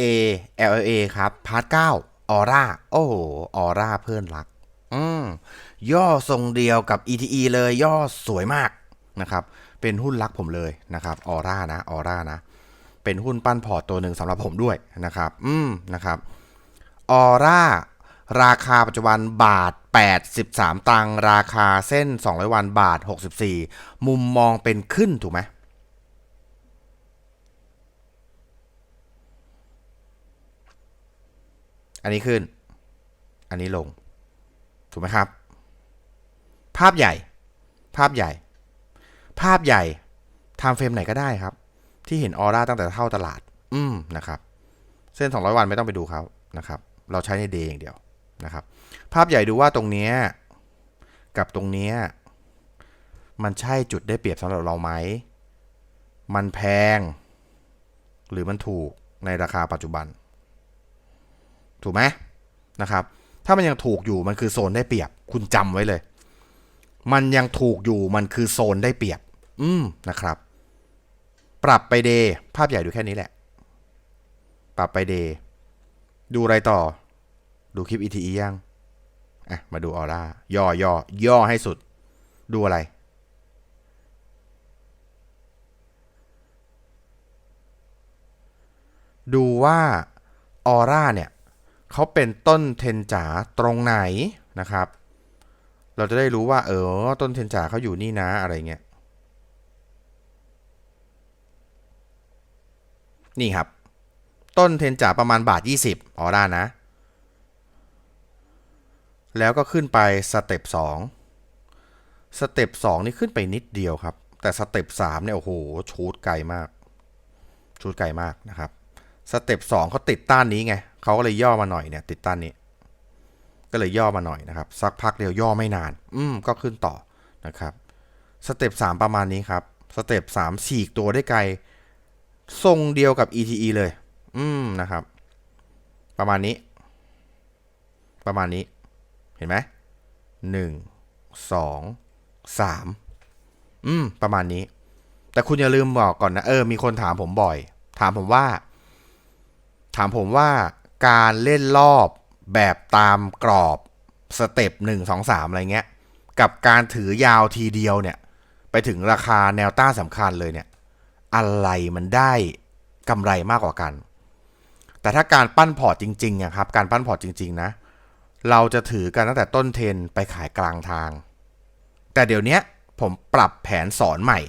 A L A ครับ พาร์ทเก้าออร่า โอ้โห ออร่าเพื่อนรัก อืม ย่อทรงเดียวกับ ETE เลย ย่อสวยมากนะครับ เป็นหุ้นรักผมเลยนะครับ ออร่านะ ออร่านะ เป็นหุ้นปั้นพอร์ตตัวหนึ่งสำหรับผมด้วยนะครับ อืม นะครับ ออร่า ราคาปัจจุบันบาท 83 ตังราคาเส้น 200 วันบาท 64 มุมมองเป็นขึ้นถูกไหม อันนี้ขึ้น อันนี้ลง ถูกไหมครับ ภาพใหญ่ ภาพใหญ่ ภาพใหญ่ไทม์เฟรมไหนก็ได้ครับ ที่เห็นออร่าตั้งแต่เท่าตลาด อืมนะครับ เส้น 200 วันไม่ต้องไปดูเขานะครับ เราใช้ในเดย์อย่างเดียวนะครับ ภาพใหญ่ดูว่าตรงเนี้ยกับตรงเนี้ยมันใช่จุดได้เปรียบสำหรับเราไหม มันแพง หรือมันถูกในราคาปัจจุบัน ถูกไหมนะครับ ถ้ามันยังถูกอยู่มันคือโซนได้เปรียบ คุณจำไว้เลย มันยังถูกอยู่มันคือโซนได้เปรียบ อืมนะครับ ปรับไปเดภาพใหญ่ดูแค่นี้แหละ ปรับไปเดดูอะไรต่อ ดูคลิป ETE ยังอะมาดูออร่าย่อย่อย่อให้สุด ดูอะไร ดูว่าออร่าเนี่ย เขาเป็นต้นเทนจ๋าตรงไหนนะครับ เราจะได้รู้ว่าเออต้นเทนจ๋าเขาอยู่นี่นะอะไรเงี้ยนี่ครับ ต้นเทนจ๋าประมาณบาท 20ออร่านะ แล้วก็ขึ้นไปสเต็ป2สเต็ป2นี่ขึ้นไปนิดเดียวครับ แต่สเต็ป3เนี่ยโอ้โหชูดไกลมากชูดไกลมากนะครับสเต็ป2เขาติดต้านนี้ไง เขาก็เลยย่อมาหน่อยเนี่ย ติดต้านนี้ ก็เลยย่อมาหน่อยนะครับ สักพักเดียวย่อไม่นาน อืมก็ขึ้นต่อนะครับสเต็ป3ประมาณนี้ครับสเต็ป3ฉีกตัวได้ไกล ทรงเดียวกับ ETE เลย อืมนะครับ ประมาณนี้ ประมาณนี้ เห็นไหมหนึ่งสองสามอืม ประมาณนี้ แต่คุณอย่าลืมบอกก่อนนะ เออ มีคนถามผมบ่อย ถามผมว่า ถามผมว่า การเล่นรอบแบบตามกรอบสเต็ปหนึ่งสองสามอะไรเงี้ย กับการถือยาวทีเดียวเนี่ย ไปถึงราคาแนวต้านสำคัญเลยเนี่ย อะไรมันได้กำไรมากกว่ากัน แต่ถ้าการปั้นพอร์ตจริงๆอะครับ การปั้นพอร์ตจริง ๆ นะ เราจะถือกันตั้งแต่ต้นเทนไปขายกลางทาง แต่เดี๋ยวนี้ผมปรับแผนสอนใหม่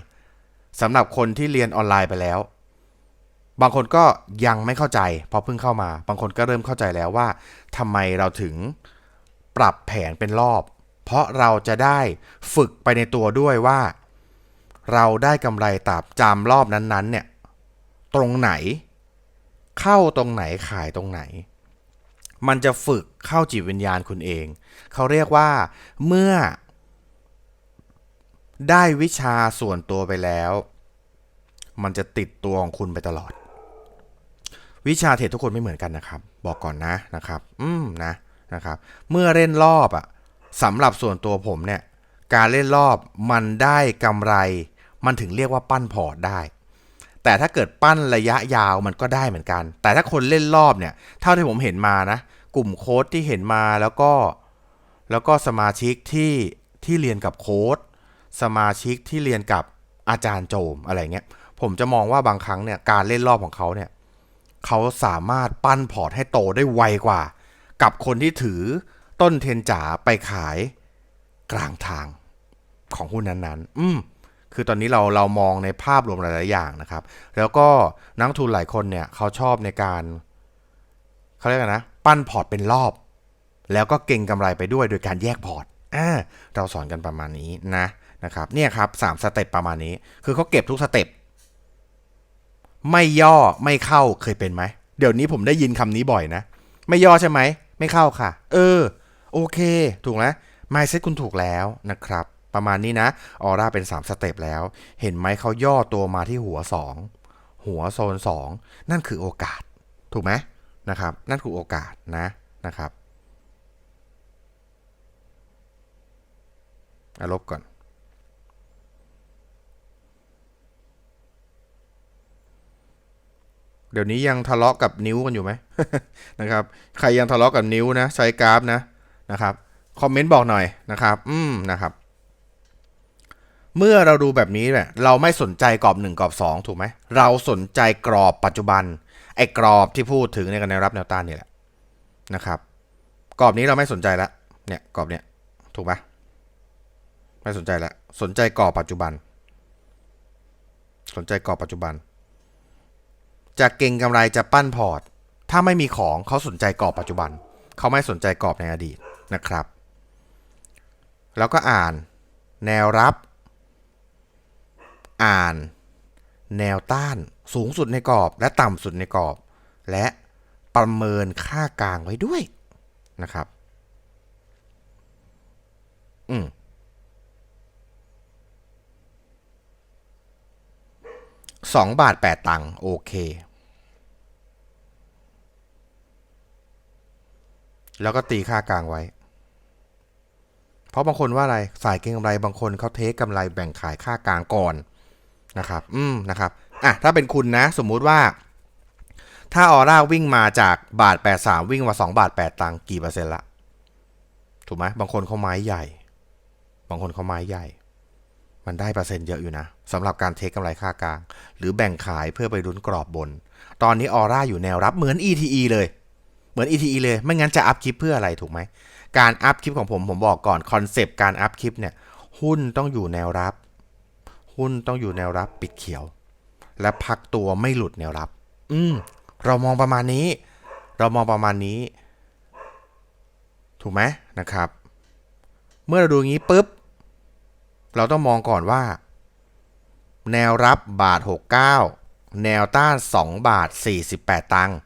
สำหรับคนที่เรียนออนไลน์ไปแล้ว บางคนก็ยังไม่เข้าใจเพราะเพิ่งเข้ามา บางคนก็เริ่มเข้าใจแล้วว่าทำไมเราถึงปรับแผนเป็นรอบ เพราะเราจะได้ฝึกไปในตัวด้วยว่า เราได้กำไรตามจำรอบนั้นๆ เนี่ย ตรงไหน เข้าตรงไหนขายตรงไหน มันจะฝึกเข้าจิตวิญญาณคุณเอง เขาเรียกว่าเมื่อ ได้วิชาส่วนตัวไปแล้วมันจะติดตัวของคุณไปตลอด วิชาเทรดทุกคนไม่เหมือนกันนะครับ บอกก่อนนะนะครับ อืมนะนะครับ เมื่อเล่นรอบอะสำหรับส่วนตัวผมเนี่ย การเล่นรอบมันได้กำไร มันถึงเรียกว่าปั้นพอร์ตได้ แต่ถ้าเกิดปั้นระยะยาวมันก็ได้เหมือนกัน แต่ถ้าคนเล่นรอบเนี่ย เท่าที่ผมเห็นมานะ กลุ่มโค้ดที่เห็นมาแล้วก็ แล้วก็สมาชิกที่ที่เรียนกับโค้ดสมาชิกที่เรียนกับอาจารย์โจมอะไรเงี้ยผมจะมองว่าบางครั้งเนี่ยการเล่นรอบของเขาเนี่ย เขาสามารถปั้นพอร์ตให้โตได้ไวกว่า กับคนที่ถือต้นเทนจ๋าไปขายกลางทางของหุ้นนั้นๆ อืม คือตอนนี้เราเรามองในภาพรวมหลายๆอย่างนะครับ แล้วก็นักทุนหลายคนเนี่ยเขาชอบในการเขาเรียกกันนะ ปั้นพอร์ตเป็นรอบ แล้วก็เก่งกำไรไปด้วยโดยการแยกพอร์ตอ่าเราสอนกันประมาณนี้นะนะครับ เนี่ยครับสามสเต็ปประมาณนี้ คือเขาเก็บทุกสเต็ป ไม่ย่อไม่เข้าเคยเป็นไหม เดี๋ยวนี้ผมได้ยินคำนี้บ่อยนะ ไม่ย่อใช่ไหม ไม่เข้าค่ะ เออ โอเค ถูกแล้วไมเซ็ตคุณถูกแล้วนะครับ ประมาณนี้นะออร่าเป็น 3 สเต็ปแล้ว เห็นไหมเขาย่อตัวมาที่หัว 2 หัวโซน 2 นั่นคือโอกาส ถูกไหมนะครับ นั่นคือโอกาสนะนะครับอลบก่อน เดี๋ยวนี้ยังทะเลาะกับนิ้วกันอยู่ไหมนะครับ ใครยังทะเลาะกับนิ้วนะใช้กราฟนะนะครับคอมเมนต์บอกหน่อยนะครับ อืมนะครับ เมื่อเราดูแบบนี้เนี่ยเราไม่สนใจกรอบ 1 กรอบ 2 ถูกไหมเราสนใจกรอบปัจจุบัน ไอ้กรอบที่พูดถึงในกันแนวรับแนวต้านนี่แหละนะครับ กรอบนี้เราไม่สนใจละเนี่ยกรอบเนี้ยถูกปะไม่สนใจละสนใจกรอบปัจจุบัน สนใจกรอบปัจจุบัน จะเก่งกำไรจะปั้นพอร์ต ถ้าไม่มีของเขาสนใจกรอบปัจจุบัน เขาไม่สนใจกรอบในอดีตนะครับ แล้วก็อ่าน แนวรับ อ่าน แนวต้านสูงสุดในกรอบและต่ำสุดในกรอบ และประเมินค่ากลางไว้ด้วยนะครับ อืมสองบาทแปดตังค์โอเค แล้วก็ตีค่ากลางไว้ เพราะบางคนว่าอะไรสายเก็งกำไรบางคนเขาเทคกำไรแบ่งขายค่ากลางก่อนนะครับ อืมนะครับอะถ้าเป็นคุณนะ สมมุติว่า ถ้าออร่าวิ่งมาจากบาท 83 วิ่งมา 2 บาท 8 ตังกี่เปอร์เซ็นต์ละถูกไหมบางคนเขาไม้ใหญ่ บางคนเขาไม้ใหญ่ มันได้เปอร์เซ็นต์เยอะอยู่นะสำหรับการเทคกำไรค่ากลาง หรือแบ่งขายเพื่อไปรุ้นกรอบบน ตอนนี้ออร่าอยู่แนวรับเหมือน ETE เลย เหมือน ETE เลย ไม่งั้นจะอัพคลิปเพื่ออะไรถูกไหม การอัพคลิปของผมผมบอกก่อนคอนเซปต์การอัพคลิปเนี่ย หุ้นต้องอยู่แนวรับ หุ้นต้องอยู่แนวรับปิดเขียว และพักตัวไม่หลุดแนวรับ อืม เรามองประมาณนี้ เรามองประมาณนี้ ถูกไหมนะครับ เมื่อเราดูงี้ปุ๊บ เราต้องมองก่อนว่า แนวรับบาท 69 แนวต้าน2บาท 48 ตังค์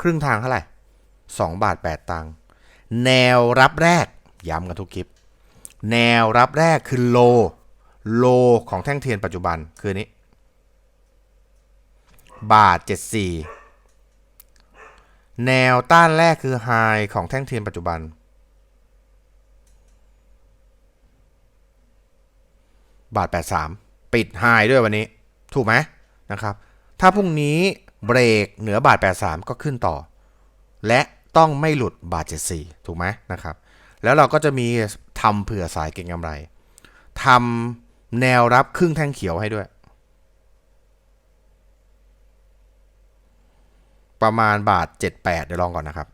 ครึ่งทางเท่าไหร่ 2 บาท 8 ตังค์แนวรับแรก ย้ำกันทุกคลิป แนวรับแรกคือโล โลของแท่งเทียนปัจจุบันคือนี้ บาท 74 แนวต้านแรกคือไฮของแท่งเทียนปัจจุบัน บาท 83 ปิดไฮด้วยวันนี้ ถูกไหมนะครับ ถ้าพรุ่งนี้เบรกเหนือบาท 83 ก็ขึ้นต่อ และ ต้องไม่หลุดบาท74ถูกไหมนะครับ แล้วเราก็จะมีทำเผื่อสายเก็งกำไรทำแนวรับครึ่งแท่งเขียวให้ด้วย ประมาณบาท 78 เดี๋ยวลองก่อนนะครับ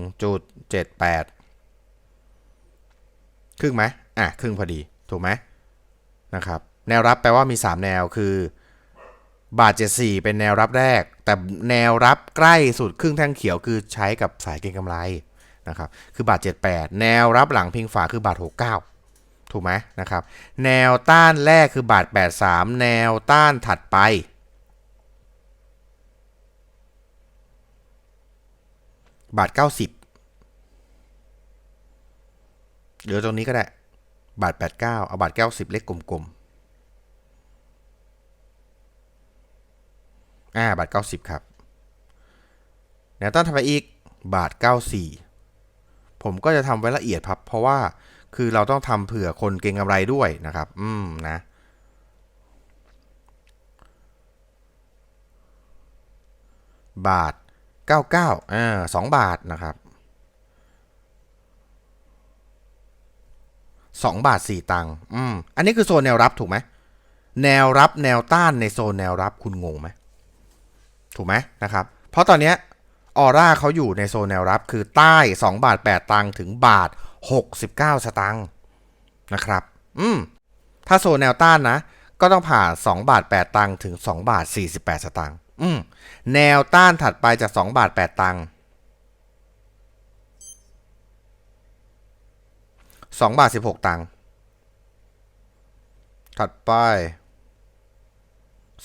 1.78 ครึ่งไหมอะ ครึ่งพอดี ถูกไหมนะครับ แนวรับแปลว่ามี 3 แนวคือ บาท74เป็นแนวรับแรก แต่แนวรับใกล้สุดครึ่งแท่งเขียวคือใช้กับสายเก็งกำไรนะครับคือบาท78แปดแนวรับหลังพิงฝาคือบาท69ถูกไหมนะครับแนวต้านแรกคือบาท83แนวต้านถัดไปบาท 90เดี๋ยวตรงนี้ก็ได้ บาท 89 เอาบาท 90 เลขกลมๆ อ่าบาท90 ครับ แนวต้านถัดไปอีกบาท 94 ผมก็จะทำไว้ละเอียดครับ เพราะว่าคือเราต้องทำเผื่อคนเก็งกำไรด้วยนะครับ อืมนะบาท 99อ่า2บาทนะครับ 2 บาท 4 ตังค์อืม อันนี้คือโซนแนวรับถูกไหม แนวรับแนวต้านในโซนแนวรับคุณงงไหม ถูกไหมนะครับ เพราะตอนนี้ออร่าเขาอยู่ในโซนแนวรับคือใต้ 2 บาท 8 ตังค์ถึงบาท 69 สตังค์นะครับ อืม ถ้าโซนแนวต้านนะ ก็ต้องผ่าน 2 บาท 8 ตังค์ถึง 2 บาท 48 สตังค์อืม แนวต้านถัดไปจาก 2 บาท 8 ตังค์2บาท 16 ตังค์ถัดไป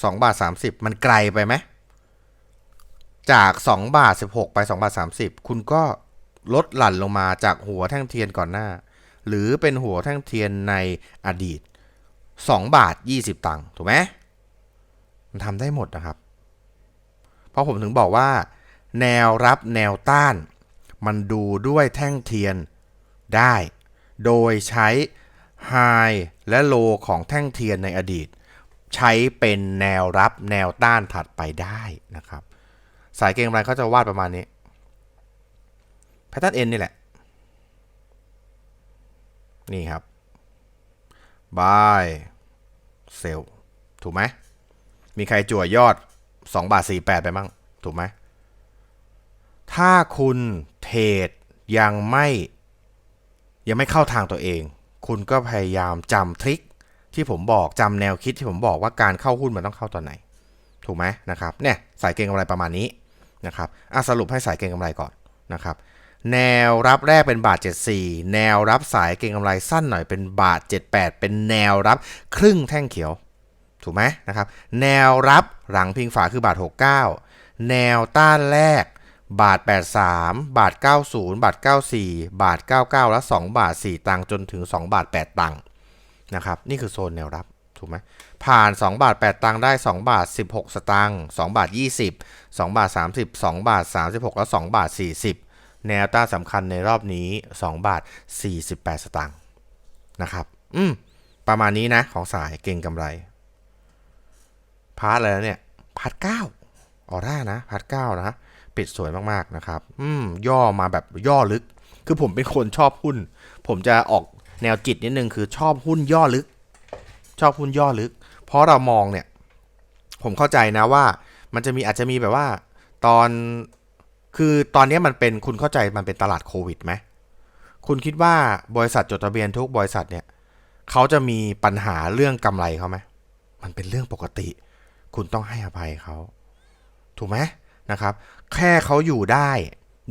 2บาท 30 มันไกลไปไหม จาก 2 บาท 16 ไป 2 บาท 30 คุณก็ลดหลั่นลงมาจากหัวแท่งเทียนก่อนหน้า หรือเป็นหัวแท่งเทียนในอดีต 2 บาท 20 ตังค์ถูกไหมมันทำได้หมดนะครับ เพราะผมถึงบอกว่า แนวรับแนวต้าน มันดูด้วยแท่งเทียนได้ โดยใช้ High และ Low ของแท่งเทียนในอดีต ใช้เป็นแนวรับแนวต้านถัดไปได้นะครับ สายเก็งกำไรเขาจะวาดประมาณนี้แพทเทิร์นเอ็นนี่แหละ นี่ครับ buy sell ถูกไหม มีใครจั่วยอด 2 บาท 48 ไปมั่งถูกไหม ถ้าคุณเทรดยังไม่ยังไม่เข้าทางตัวเอง คุณก็พยายามจำทริคที่ผมบอกจำแนวคิดที่ผมบอกว่าการเข้าหุ้นมันต้องเข้าตอนไหน ถูกไหมนะครับ เนี่ย สายเก็งกำไรประมาณนี้ นะครับอะสรุปให้สายเก็งกำไรก่อนนะครับ แนวรับแรกเป็นบาท 74 แนวรับสายเก็งกำไรสั้นหน่อยเป็นบาท 78 เป็นแนวรับครึ่งแท่งเขียว ถูกไหมนะครับ แนวรับหลังพิงฝาคือบาท 69 แนวต้านแรกบาท 83 บาท 90 บาท 94 บาท 99 และ 2 บาท 4 ตังค์จนถึง 2 บาท 8 ตังค์นะครับ นี่คือโซนแนวรับ ถูกไหม ผ่าน 2 บาท 8 ตังค์ได้ 2 บาท 16 สตางค์2บาท 20 2 บาท 30 2 บาท 36 และ 2 บาท 40 แนวต้านสำคัญในรอบนี้ 2 บาท 48 สตางค์นะครับอืมประมาณนี้นะ ของสายเก่งกำไร พาร์ทอะไรแล้วเนี่ย พาร์ทเก้าออร่านะ พาร์ทเก้านะ ปิดสวยมากๆนะครับ อืมย่อมาแบบย่อลึก คือผมเป็นคนชอบหุ้น ผมจะออกแนวจิตนิดนึงคือชอบหุ้นย่อลึก ชอบหุ้นย่อลึก ราะเรามองเนี่ยผมเข้าใจนะว่ามันจะมีอาจจะมีแบบว่า ตอนคือตอนนี้มันเป็นคุณเข้าใจมันเป็นตลาดโควิดไหมคุณคิดว่าบริษัทจดทะเบียนทุกบริษัทเนี่ยเขาจะมีปัญหาเรื่องกำไรเขาไหมมันเป็นเรื่องปกติ คุณต้องให้อภัยเขาถูกไหมนะครับ แค่เขาอยู่ได้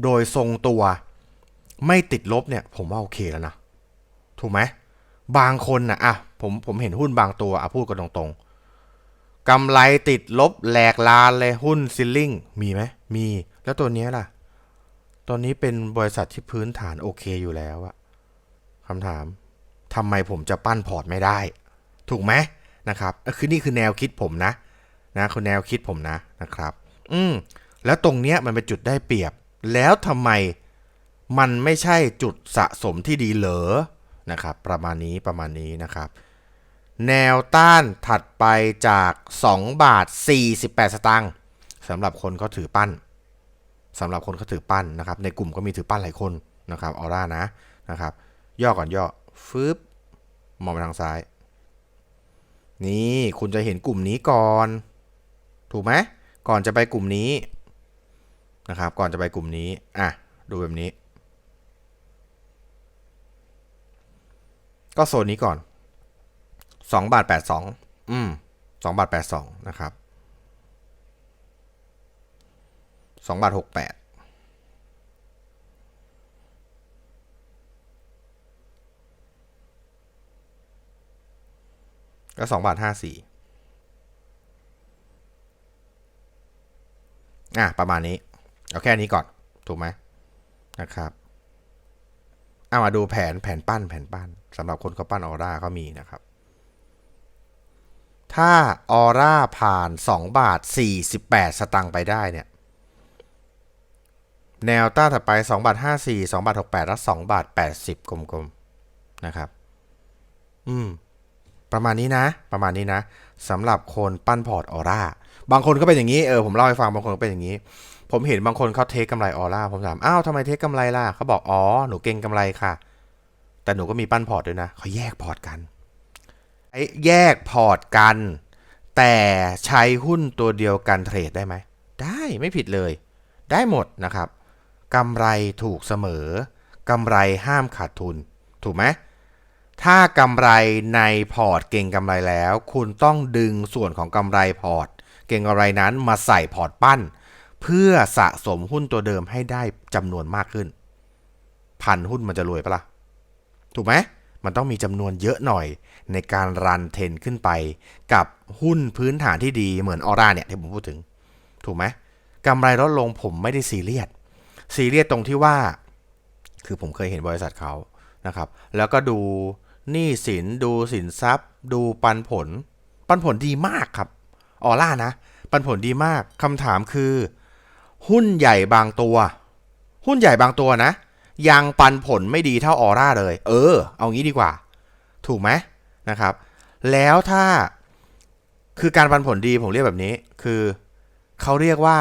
โดยทรงตัวไม่ติดลบเนี่ย ผมว่าโอเคแล้วนะ ถูกไหมบางคนนะอะ ผมผมเห็นหุ้นบางตัวอะพูดกันตรงๆกำไรติดลบแหลกลานเลยหุ้นซิลลิงมีไหมมี แล้วตัวนี้ล่ะตัวนี้เป็นบริษัทที่พื้นฐานโอเคอยู่แล้วอะคำถามทำไมผมจะปั้นพอร์ตไม่ได้ ถูกไหมนะครับคือนี่คือแนวคิดผมนะ นะคือแนวคิดผมนะนะครับ อืมแล้วตรงเนี้ยมันเป็นจุดได้เปรียบ แล้วทำไมมันไม่ใช่จุดสะสมที่ดีเหรอนะครับ ประมาณนี้ประมาณนี้นะครับ แนวต้านถัดไปจาก 2 บาท 48 สตางค์สำหรับคนเขาถือปั้นสำหรับคนเขาถือปั้นนะครับ ในกลุ่มก็มีถือปั้นหลายคนนะครับออร่านะนะครับ ย่อก่อนย่อฟืบมองไปทางซ้าย นี่คุณจะเห็นกลุ่มนี้ก่อน ถูกไหมก่อนจะไปกลุ่มนี้นะครับ ก่อนจะไปกลุ่มนี้อะดูแบบนี้ ก็โซนนี้ก่อน สองบาทแปดสองอืมสองบาทแปดสองนะครับสองบาทหกแปดก็สองบาทห้าสี่อะ ประมาณนี้ เอาแค่นี้ก่อน ถูกไหมนะครับเอามาดูแผนแผนปั้นแผนปั้นสำหรับคนเขาปั้นออร่าก็มีนะครับ ถ้าออร่าผ่าน 2 บาท 48 สตังค์ไปได้เนี่ย แนวต้านถัดไป 2 บาท 54 2 บาท 68 และ 2 บาท 80 กลมๆ นะครับ อืม ประมาณนี้นะ ประมาณนี้นะสำหรับคนปั้นพอร์ตออร่า บางคนก็เป็นอย่างนี้ เออ ผมเล่าให้ฟัง บางคนก็เป็นอย่างนี้ ผมเห็นบางคนเขาเทคกำไรออร่า ผมถาม อ้าวทำไมเทคกำไรล่ะเขาบอก อ๋อ หนูเก่งกำไรค่ะ แต่หนูก็มีปั้นพอร์ตด้วยนะเขาแยกพอร์ตกัน ไอ้แยกพอร์ตกัน แต่ใช้หุ้นตัวเดียวกันเทรดได้ไหม ได้ไม่ผิดเลย ได้หมดนะครับกำไรถูกเสมอกำไรห้ามขาดทุน ถูกไหมถ้ากำไรในพอร์ตเก่งกำไรแล้ว คุณต้องดึงส่วนของกำไรพอร์ต เก่งกำไรนั้นมาใส่พอร์ตปั้น เพื่อสะสมหุ้นตัวเดิมให้ได้จำนวนมากขึ้น พันหุ้นมันจะรวยปะล่ะ ถูกไหมมันต้องมีจำนวนเยอะหน่อย ในการรันเทรนขึ้นไป กับหุ้นพื้นฐานที่ดีเหมือนออร่าเนี่ยที่ผมพูดถึง ถูกไหมกำไรลดลงผมไม่ได้ซีเรียสซีเรียสตรงที่ว่า คือผมเคยเห็นบริษัทเขานะครับ แล้วก็ดูหนี้สินดูสินทรัพย์ ดูปันผล ปันผลดีมากครับออร่านะ ปันผลดีมากคำถามคือ หุ้นใหญ่บางตัว หุ้นใหญ่บางตัวนะยังปันผลไม่ดีเท่าออร่าเลย เออ เอางี้ดีกว่า ถูกไหม นะครับ แล้วถ้าคือการปันผลดีผมเรียกแบบนี้ คือเขาเรียกว่า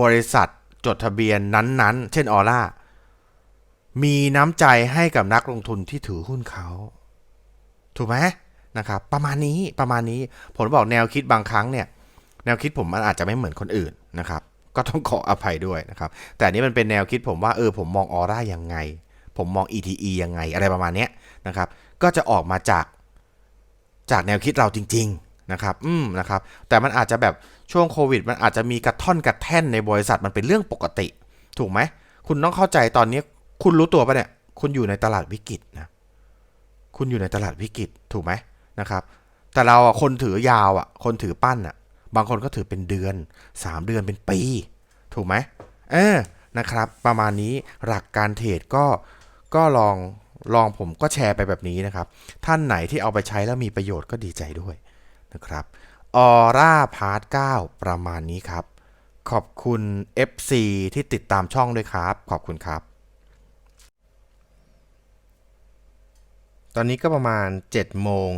บริษัทจดทะเบียนนั้นๆ เช่นออร่ามีน้ำใจให้กับนักลงทุนที่ถือหุ้นเขา ถูกไหมนะครับ ประมาณนี้ประมาณนี้ผมบอกแนวคิดบางครั้งเนี่ย แนวคิดผมมันอาจจะไม่เหมือนคนอื่นนะครับ ก็ต้องขออภัยด้วยนะครับ แต่นี้มันเป็นแนวคิดผมว่าเออผมมองออร่ายังไง ผมมอง ETE ยังไง อะไรประมาณนี้นะครับ ก็จะออกมาจาก จากแนวคิดเราจริง ๆ นะครับ อืมนะครับ แต่มันอาจจะแบบช่วงโควิด มันอาจจะมีกระท่อนกระแท่นในบริษัทมันเป็นเรื่องปกติ ถูกไหม คุณต้องเข้าใจตอนนี้คุณรู้ตัวปะเนี่ย คุณอยู่ในตลาดวิกฤตนะ คุณอยู่ในตลาดวิกฤตถูกไหมนะครับ แต่เราอะคนถือยาวอะ คนถือปั้นอะ บางคนก็ถือเป็นเดือน 3 เดือนเป็นปี ถูกไหมเออนะครับ ประมาณนี้หลักการเทรดก็ก็ลอง ลองผมก็แชร์ไปแบบนี้นะครับ ท่านไหนที่เอาไปใช้แล้วมีประโยชน์ก็ดีใจด้วยนะครับออร่าพาร์ท9ประมาณนี้ครับ ขอบคุณ FC ที่ติดตามช่องด้วยครับ ขอบคุณครับ ตอนนี้ก็ประมาณ7โมง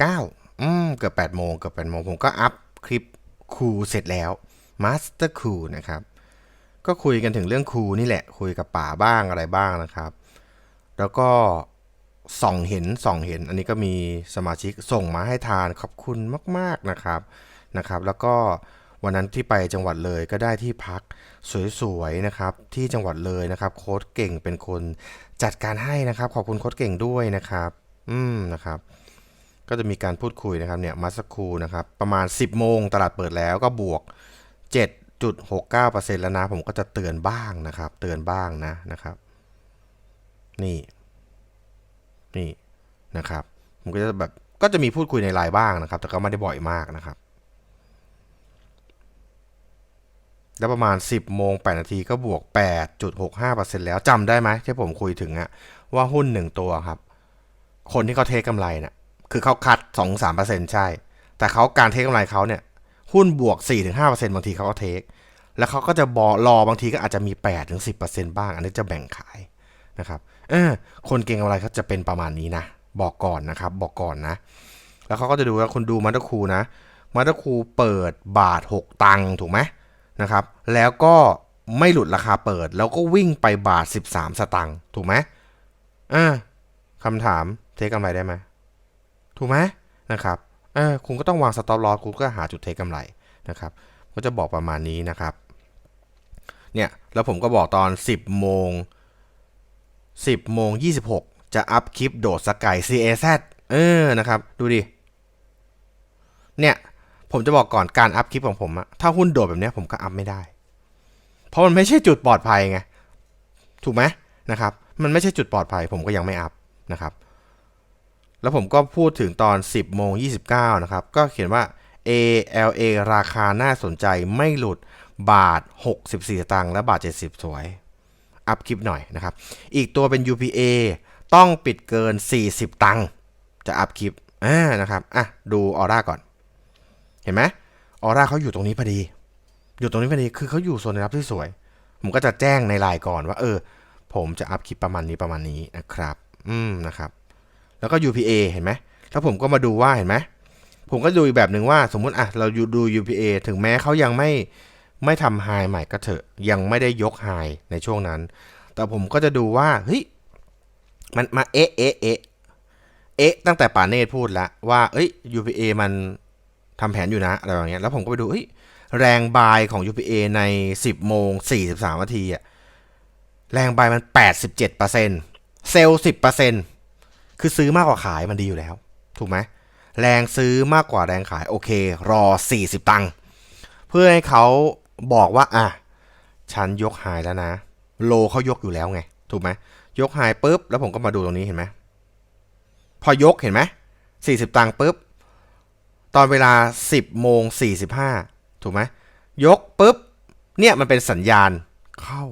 49อืมเกือบ8โมงเกือบ8โมงผมก็อัพคลิปคูเสร็จแล้ว Master คูนะครับ ก็คุยกันถึงเรื่องคูนี่แหละ คุยกับป่าบ้างอะไรบ้างนะครับ แล้วก็ส่องเห็นส่องเห็น อันนี้ก็มีสมาชิกส่งมาให้ทานขอบคุณมาก ๆนะครับนะครับ แล้วก็วันนั้นที่ไปจังหวัดเลยก็ได้ที่พักสวยๆนะครับ ที่จังหวัดเลยนะครับ โค้ดเก่งเป็นคนจัดการให้นะครับ ขอบคุณโค้ดเก่งด้วยนะครับ อืมนะครับ ก็จะมีการพูดคุยนะครับเนี่ยมาสักครู่นะครับ ประมาณ 10 โมงตลาดเปิดแล้วก็บวก 7.69%แล้วนะ ผมก็จะเตือนบ้างนะครับ เตือนบ้างนะนะครับ นี่นี่นะครับผมก็จะแบบก็จะมีพูดคุยในไลน์บ้างนะครับ แต่ก็ไม่ได้บ่อยมากนะครับ แล้วประมาณ 10โมง8นาทีก็บวก 8.65%แล้วจำได้ไหมที่ผมคุยถึงอะว่าหุ้น1ตัวครับ คนที่เขาเทคกำไรเนี่ยคือเขาคัด 2-3%ใช่ แต่เขาการเทคกำไรเขาเนี่ย หุ้นบวก 4-5%บางทีเขาก็เทค แล้วเขาก็จะบอรอบางทีก็อาจจะมี 8-10%บ้าง อันนี้จะแบ่งขายนะครับ เออคนเก่งกำไรเขาจะเป็นประมาณนี้นะ บอกก่อนนะครับ บอกก่อนนะ แล้วเขาก็จะดูว่าคุณดูมาตอร์คูนะมาตอร์คูเปิดบาท 6 ตังค์ถูกไหมนะครับ แล้วก็ไม่หลุดราคาเปิด แล้วก็วิ่งไปบาท 13 สตังค์ถูกไหมอ่าคำถามเทคกำไรได้ไหมถูกไหมนะครับเออคุณก็ต้องวางสต็อปลอสคุณก็หาจุดเทคกำไรนะครับ ก็จะบอกประมาณนี้นะครับ เนี่ย แล้วผมก็บอกตอน 10โมง 10โมง26 จะอัพคลิปโดดสกาย CAZ เออนะครับ ดูดิ เนี่ย ผมจะบอกก่อนการอัพคลิปของผมอะถ้าหุ้นโดดแบบนี้ผมก็อัพไม่ได้ เพราะมันไม่ใช่จุดปลอดภัยไง ถูกไหมนะครับ มันไม่ใช่จุดปลอดภัย ผมก็ยังไม่อัพนะครับ แล้วผมก็พูดถึงตอน 10โมง29 นะครับ ก็เขียนว่า ALA ราคาน่าสนใจไม่หลุดบาท 64สตางค์และบาท 70 สวย อัพคลิปหน่อยนะครับ อีกตัวเป็น UPA ต้องปิดเกิน 40 ตังค์จะอัพคลิปอ่านะครับอะดูออร่าก่อน เห็นไหมออร่าเขาอยู่ตรงนี้พอดี อยู่ตรงนี้พอดีคือเขาอยู่โซนในรับที่สวย ผมก็จะแจ้งในไลน์ก่อนว่าเออ ผมจะอัพคลิปประมาณนี้ประมาณนี้นะครับ อืมนะครับ แล้วก็ UPA เห็นไหมแล้วผมก็มาดูว่าเห็นไหมผมก็ดูอีกแบบหนึ่งว่าสมมุติอะเราดู UPA ถึงแม้เขายังไม่ ไม่ทำไฮใหม่ก็เถอะ ยังไม่ได้ยกไฮในช่วงนั้น แต่ผมก็จะดูว่าเฮ้ยมันมาเอ๊ะเอ๊ะเอ๊ะเอ๊ะตั้งแต่ป่าเนตรพูดแล้วว่าเอ้ย UPA มันทำแผนอยู่นะอะไรอย่างเงี้ยแล้วผมก็ไปดูเฮ้ยแรงบายของ UPA ใน 10โมง43นาทีอะแรงบายมัน 87%เซลล์10%คือซื้อมากกว่าขายมันดีอยู่แล้ว ถูกไหมแรงซื้อมากกว่าแรงขายโอเค รอ 40 ตังค์เพื่อให้เขา บอกว่าอะฉันยกไฮแล้วนะ โลเขายกอยู่แล้วไง ถูกไหมยกไฮปุ๊บ แล้วผมก็มาดูตรงนี้เห็นไหมพอยกเห็นไหม40ตังค์ปุ๊บ ตอนเวลา10โมง45ถูกไหมยกปุ๊บ เนี่ยมันเป็นสัญญาณเข้า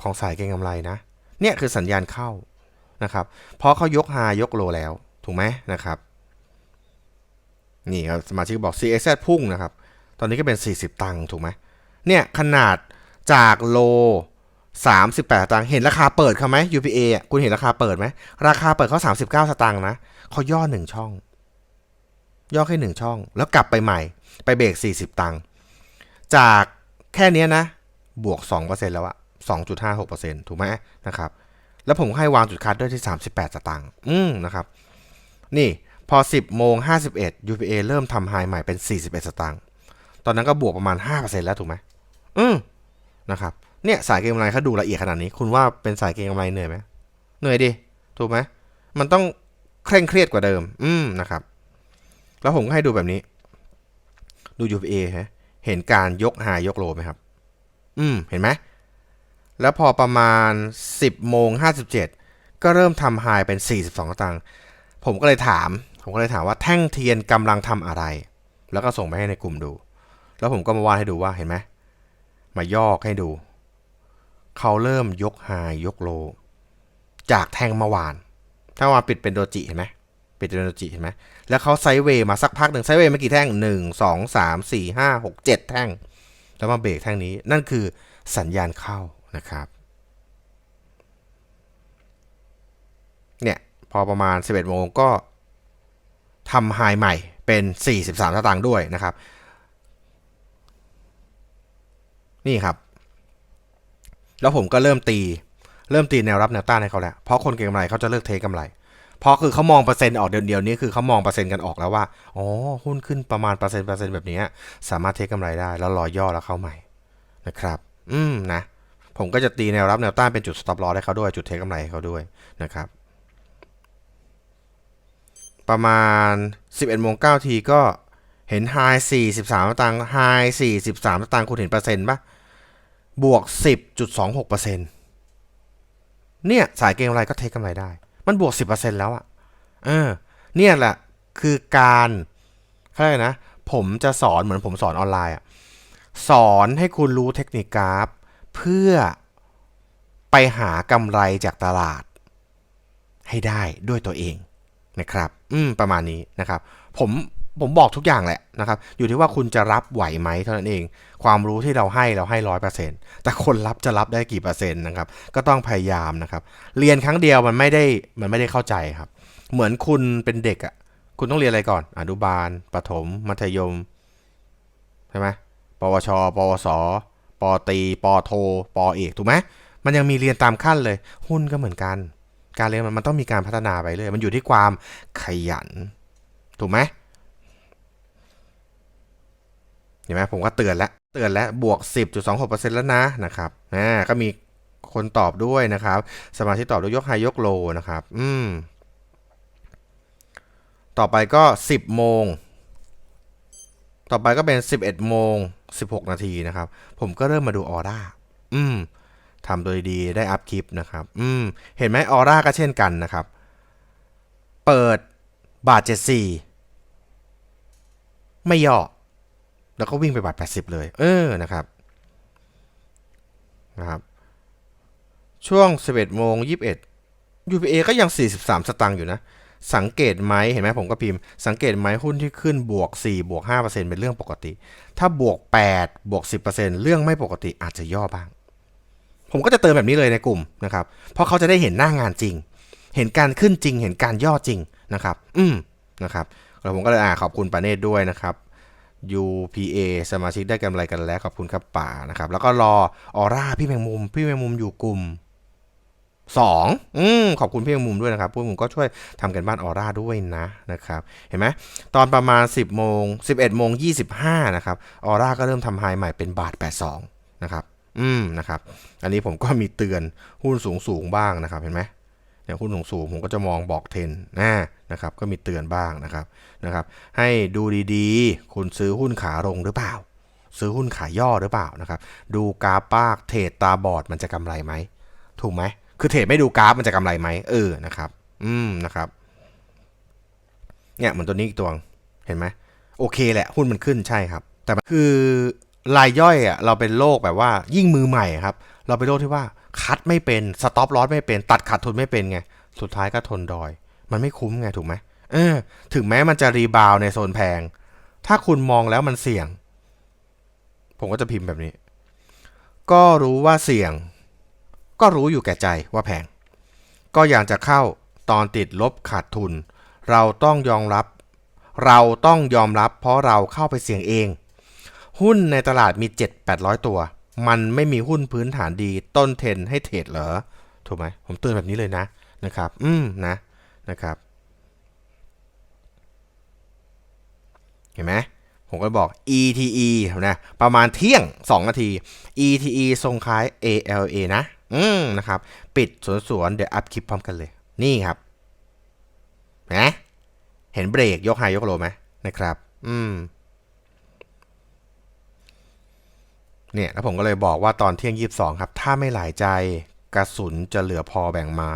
ของสายเก็งกำไรนะ เนี่ยคือสัญญาณเข้านะครับเพราะเขายก high ยก low แล้ว ถูกไหมนะครับ นี่ครับสมาชิกบอก CXZ พุ่งนะครับ ตอนนี้ก็เป็น 40 ตังค์ถูกไหม เนี่ยขนาดจากโล 38ตังค์เห็นราคาเปิดเขาไหม UPA อะคุณเห็นราคาเปิดไหม ราคาเปิดเขา39 สตางค์นะเขาย่อหนึ่งช่อง ย่อแค่หนึ่งช่อง แล้วกลับไปใหม่ไปเบรก 40 ตังค์จากแค่นี้นะ บวก 2%แล้วอะ2.56%ถูกไหมนะครับ แล้วผมให้วางจุดคัดด้วยที่ 38 สตางค์อืมนะครับ นี่พอ 10โมง51 UPA เริ่มทำไฮใหม่เป็น 41 สตางค์ตอนนั้นก็บวกประมาณ 5%แล้วถูกไหม อืมนะครับเนี่ยสายเก็งกำไรเขาดูละเอียดขนาดนี้ คุณว่าเป็นสายเก็งกำไรเหนื่อยไหมเหนื่อยดิถูกไหมมันต้องเคร่งเครียดกว่าเดิม อืมนะครับ แล้วผมก็ให้ดูแบบนี้ ดู UPA ฮะเห็นการยกไฮยกโลไหมครับ อืมเห็นไหมแล้วพอประมาณ 10โมง57 ก็เริ่มทำไฮเป็น 42สตางค์ผมก็เลยถาม ผมก็เลยถามว่าแท่งเทียนกำลังทำอะไร แล้วก็ส่งไปให้ในกลุ่มดู แล้วผมก็มาวาดให้ดูว่าเห็นไหม มายอกให้ดู เขาเริ่มยกไฮยกโล จากแทงเมื่อวาน ถ้าเมื่อวานปิดเป็นโดจิเห็นไหมปิดเป็นโดจิเห็นไหมแล้วเขาไซด์เวย์มาสักพักหนึ่งไซด์เวย์มากี่แท่งหนึ่งสองสามสี่ห้าหกเจ็ดแท่ง แล้วมาเบรกแท่งนี้ นั่นคือสัญญาณเข้านะครับเนี่ยพอประมาณ 11โมงก็ทำไฮใหม่เป็น 43สตางค์ด้วยนะครับ นี่ครับ แล้วผมก็เริ่มตี เริ่มตีแนวรับแนวต้านให้เขาแล้ว เพราะคนเก็งกำไรเขาจะเลิกเทกำไร เพราะคือเขามองเปอร์เซ็นต์ออกเดือนเดียวนี้คือเขามองเปอร์เซ็นต์กันออกแล้วว่า อ๋อ หุ้นขึ้นประมาณเปอร์เซ็นต์เปอร์เซ็นต์แบบนี้ สามารถเทกำไรได้ แล้วรอย่อแล้วเข้าใหม่นะครับ อืมนะ ผมก็จะตีแนวรับแนวต้านเป็นจุด stop loss ให้เขาด้วย จุดเทกำไรให้เขาด้วยนะครับ ประมาณ 11โมง9ทีก็เห็น high 43สตางค์ high 43สตางค์คุณเห็นเปอร์เซ็นต์ปะ บวก 10.26เปอร์เซ็นต์เนี่ยสายเก็งกำไรก็เทคกำไรได้ มันบวก 10%แล้วอะ่ะ เออ เนี่ยแหละคือการเขาเรียกนะ ผมจะสอนเหมือนผมสอนออนไลน์อะสอนให้คุณรู้เทคนิคกราฟ เพื่อไปหากำไรจากตลาด ให้ได้ด้วยตัวเองนะครับ อืม ประมาณนี้นะครับ ผม ผมบอกทุกอย่างแหละนะครับ อยู่ที่ว่าคุณจะรับไหวไหมเท่านั้นเอง ความรู้ที่เราให้เราให้ร้อยเปอร์เซ็นต์แต่คนรับจะรับได้กี่เปอร์เซ็นต์นะครับ ก็ต้องพยายามนะครับ เรียนครั้งเดียวมันไม่ได้มันไม่ได้เข้าใจครับ เหมือนคุณเป็นเด็กอะ่ะ คุณต้องเรียนอะไรก่อน อนุบาล ประถม มัธยม ใช่ไหมปวช ปวส ปตีปโท ปเอก ถูกไหม มันยังมีเรียนตามขั้นเลย หุ้นก็เหมือนกัน การเรียนมันมันต้องมีการพัฒนาไปเลย มันอยู่ที่ความขยัน ถูกไหม เห็นไหมผมก็เตือนแล้วเตือนแล้วบวก 10.26%แล้วนะนะครับอ่าก็มีคนตอบด้วยนะครับ สมาชิกตอบด้วยยกไฮยกโลนะครับ อืม ต่อไปก็ 10 โมง ต่อไปก็เป็น 11 โมง 16 นาทีนะครับ ผมก็เริ่มมาดูออร่า อืมทำโดยดีได้อัพคลิปนะครับ อืม เห็นไหมออร่าก็เช่นกันนะครับ เปิดบาท 74 ไม่ย่อ แล้วก็วิ่งไปบาท80 เลย เออนะครับนะครับ ช่วง 11โมง21 UPA ก็ยัง 43 สตางค์อยู่นะ สังเกตไหมเห็นไหมผมก็พิมพ์ สังเกตไหมหุ้นที่ขึ้นบวก 4 บวก 5%เป็นเรื่องปกติ ถ้าบวก 8 บวก 10%เรื่องไม่ปกติอาจจะย่อบ้าง ผมก็จะเติมแบบนี้เลยในกลุ่มนะครับ เพราะเขาจะได้เห็นหน้างานจริง เห็นการขึ้นจริง เห็นการย่อจริงนะครับ อืมนะครับแล้วผมก็เลยอ่าขอบคุณปาเนตด้วยนะครับ UPA สมาชิกได้กำไรกันแล้วขอบคุณครับป่านะครับ แล้วก็รอออร่าพี่แมงมุม พี่แมงมุมอยู่กลุ่มสองอืมขอบคุณพี่แมงมุมด้วยนะครับพี่แมงมุมก็ช่วยทำกันบ้านออร่าด้วยนะนะครับ เห็นไหมตอนประมาณ 10โมง11โมง25นะครับออร่าก็เริ่มทำไฮใหม่เป็นบาท 82 นะครับ อืมนะครับ อันนี้ผมก็มีเตือนหุ้นสูงสูงบ้างนะครับ เห็นไหม เนี่ยหุ้นสูงสูงๆผมก็จะมองบอกเทนนะนะครับ ก็มีเตือนบ้างนะครับนะครับ ให้ดูดีๆ คุณซื้อหุ้นขาลงหรือเปล่า ซื้อหุ้นขาย่อหรือเปล่านะครับ ดูกราฟปากเทรดตาบอดมันจะกำไรไหมถูกไหมคือเทรดไม่ดูกราฟมันจะกำไรไหมเออนะครับ อืมนะครับ เนี่ยเหมือนตัวนี้อีกตัวเห็นไหมโอเคแหละหุ้นมันขึ้นใช่ครับ แต่คือรายย่อยอะเราเป็นโรคแบบว่ายิ่งมือใหม่ครับ เราเป็นโรคที่ว่า คัดไม่เป็นสต็อปลอสไม่เป็น ตัดขาดทุนไม่เป็นไง สุดท้ายก็ทนดอย มันไม่คุ้มไงถูกไหมเออ ถึงแม้มันจะรีบาวในโซนแพง ถ้าคุณมองแล้วมันเสี่ยง ผมก็จะพิมพ์แบบนี้ ก็รู้ว่าเสี่ยง ก็รู้อยู่แก่ใจว่าแพง ก็อยากจะเข้าตอนติดลบขาดทุน เราต้องยอมรับ เราต้องยอมรับ เพราะเราเข้าไปเสี่ยงเอง หุ้นในตลาดมี 7 800 ตัว มันไม่มีหุ้นพื้นฐานดีต้นเทรนให้เทรดเหรอถูกไหมผมเตือนแบบนี้เลยนะนะครับ อืมนะนะครับ เห็นไหมผมก็บอก ETE นะประมาณเที่ยง 2 นาที ETE ทรงคล้าย ALA นะ อืมนะครับ ปิดสวนสวนเดี๋ยวอัพคลิปพร้อมกันเลย นี่ครับนะเห็นเบรกยกไฮยกโลไหมนะครับ อืม เนี่ยแล้วผมก็เลยบอกว่าตอนเที่ยง22ครับ ถ้าไม่หลายใจกระสุนจะเหลือพอแบ่งไม้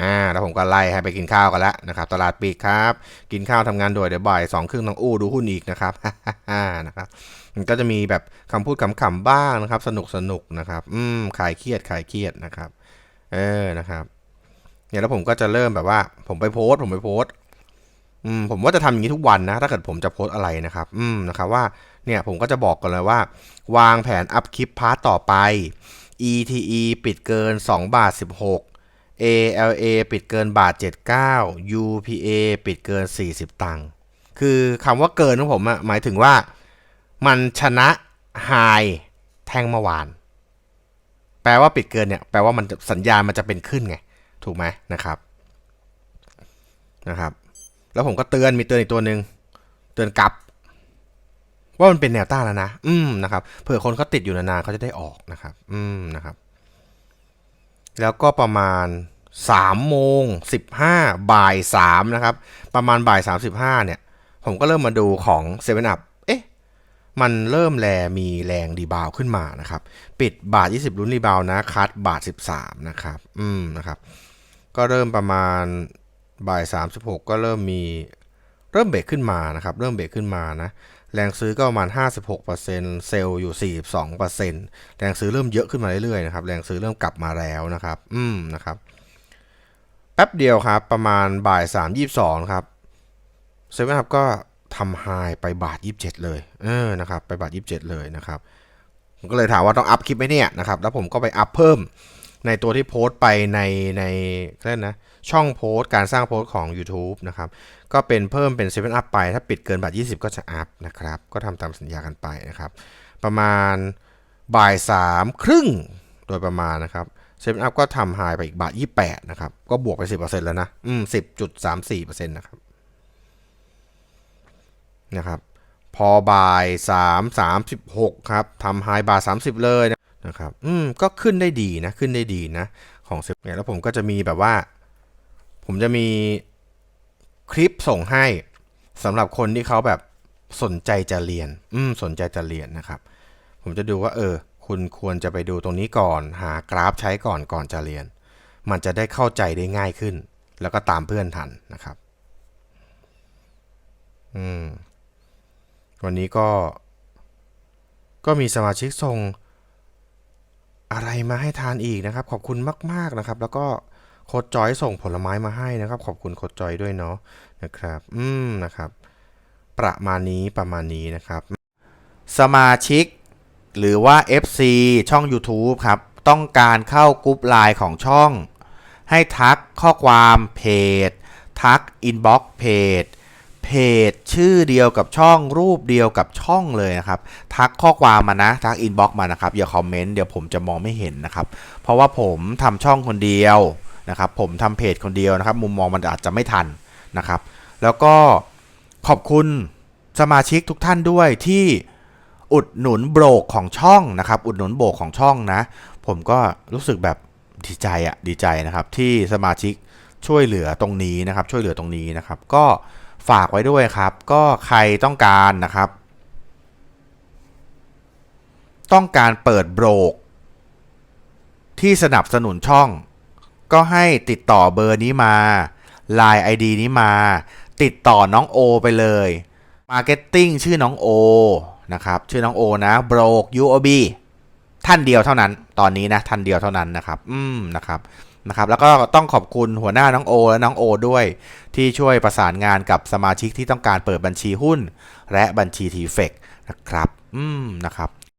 อ่าแล้วผมก็ไล่ให้ไปกินข้าวกันแล้วนะครับตลาดปิดครับ กินข้าวทำงานด่วนเดี๋ยวบ่ายสองครึ่งต้องอู้ดูหุ้นอีกนะครับนะครับมันก็จะมีแบบคำพูดขำๆบ้างนะครับ สนุกสนุกนะครับ อืมคลายเครียดคลายเครียดนะครับ เออนะครับเนี่ยแล้วผมก็จะเริ่มแบบว่า ผมไปโพสต์ ผมไปโพสต์อืมผมว่าจะทำอย่างนี้ทุกวันนะ ถ้าเกิดผมจะโพสต์อะไรนะครับ อืมนะครับว่าเนี่ยผมก็จะบอกกันเลยว่า วางแผนอัพคลิปพาร์ตต่อไป ETE ปิดเกิน 2 บาท 16 ALA ปิดเกินบาท 79 UPA ปิดเกิน 40 ตังค์คือคำว่าเกินของผมอะหมายถึงว่ามันชนะไฮแท่งเมื่อวาน แปลว่าปิดเกินเนี่ย แปลว่ามันสัญญาณมันจะเป็นขึ้นไง ถูกไหมนะครับนะครับ แล้วผมก็เตือนมีเตือนอีกตัวหนึ่งเตือนกลับ ว่ามันเป็นแนวต้านแล้วนะ อืมนะครับ เผื่อคนเขาติดอยู่นานๆเขาจะได้ออกนะครับ อืมนะครับ แล้วก็ประมาณ3โมง15 บ่าย3นะครับ ประมาณบ่าย 35 เนี่ย ผมก็เริ่มมาดูของ7 Up เอ๊ะ มันเริ่มแลมีแรงรีบาวขึ้นมานะครับ ปิดบาท 20 ลุ้นรีบาวนะ คัดบาท 13 นะครับ อืมนะครับ ก็เริ่มประมาณบ่าย 36 ก็เริ่มมี เริ่มเบรกขึ้นมานะครับ เริ่มเบรกขึ้นมานะ แรงซื้อก็ประมาณ 56%เซลล์อยู่ 42%แรงซื้อเริ่มเยอะขึ้นมาเรื่อยๆนะครับ แรงซื้อเริ่มกลับมาแล้วนะครับ อืมนะครับ แป๊บเดียวครับ ประมาณบ่าย 3 22 ครับเซเว่นครับก็ทำไฮไปบาท 27 เลย เออ นะครับ ไปบาท 27 เลยนะครับ ผมก็เลยถามว่าต้องอัพคลิปไหมเนี่ยนะครับ แล้วผมก็ไปอัพเพิ่มในตัวที่โพสต์ไปในในเรียกนะ ช่องโพสต์การสร้างโพสต์ของ YouTube นะครับ ก็เป็นเพิ่มเป็น 7 up ไป ถ้าปิดเกินบาท20 ก็จะอัพนะครับ ก็ทำตามสัญญากันไปนะครับ ประมาณบ่ายสามครึ่งโดยประมาณนะครับเซเว่นอัพก็ทำไฮไปอีกบาท 28 นะครับ ก็บวกไป 10%แล้วนะ อืม 10.34%นะครับ นะครับ พอบ่าย 3 36 ครับทำไฮบาท 30 เลยนะครับ อืม ก็ขึ้นได้ดีนะ ขึ้นได้ดีนะ ของเซฟเนี่ยแล้วผมก็จะมีแบบว่า ผมจะมีคลิปส่งให้สำหรับคนที่เขาแบบสนใจจะเรียน อืม สนใจจะเรียนนะครับ ผมจะดูว่า เออ คุณควรจะไปดูตรงนี้ก่อน หากราฟใช้ก่อนก่อนจะเรียน มันจะได้เข้าใจได้ง่ายขึ้น แล้วก็ตามเพื่อนทันนะครับ อืม วันนี้ก็ ก็มีสมาชิกส่งอะไรมาให้ทานอีกนะครับ ขอบคุณมาก ๆนะครับ แล้วก็ โคดจอยส่งผลไม้มาให้นะครับ ขอบคุณโคดจอยด้วยเนาะนะครับ อืมนะครับ ประมาณนี้ประมาณนี้นะครับ สมาชิก หรือว่า FC ช่อง YouTube ครับ ต้องการเข้ากรุ๊ปไลน์ของช่อง ให้ทักข้อความเพจ ทักอินบ็อกซ์เพจเพจชื่อเดียวกับช่องรูปเดียวกับช่องเลยนะครับ ทักข้อความมานะ ทักอินบ็อกซ์มานะครับ อย่าคอมเมนต์เดี๋ยวผมจะมองไม่เห็นนะครับ เพราะว่าผมทำช่องคนเดียว นะครับผมทำเพจคนเดียวนะครับ มุมมองมันอาจจะไม่ทันนะครับ แล้วก็ขอบคุณสมาชิกทุกท่านด้วยที่อุดหนุนโบรกของช่องนะครับ อุดหนุนโบรกของช่องนะ ผมก็รู้สึกแบบดีใจอะดีใจนะครับที่สมาชิกช่วยเหลือตรงนี้นะครับ ช่วยเหลือตรงนี้นะครับ ก็ฝากไว้ด้วยครับ ก็ใครต้องการนะครับ ต้องการเปิดโบรกที่สนับสนุนช่อง ก็ให้ติดต่อเบอร์นี้มา Line ID นี้มา ติดต่อน้องโอไปเลย Marketing ชื่อน้องโอนะครับ ชื่อน้องโอนะ b r o k UOB ท่านเดียวเท่านั้น ตอนนี้นะ ท่านเดียวเท่านั้นนะครับ อืม นะครับ นะครับ แล้วก็ต้องขอบคุณหัวหน้าน้องโอและน้องโอด้วย ที่ช่วยประสานงานกับสมาชิกที่ต้องการเปิดบัญชีหุ้น และบัญชีทีเฟกนะครับ อืม นะครับ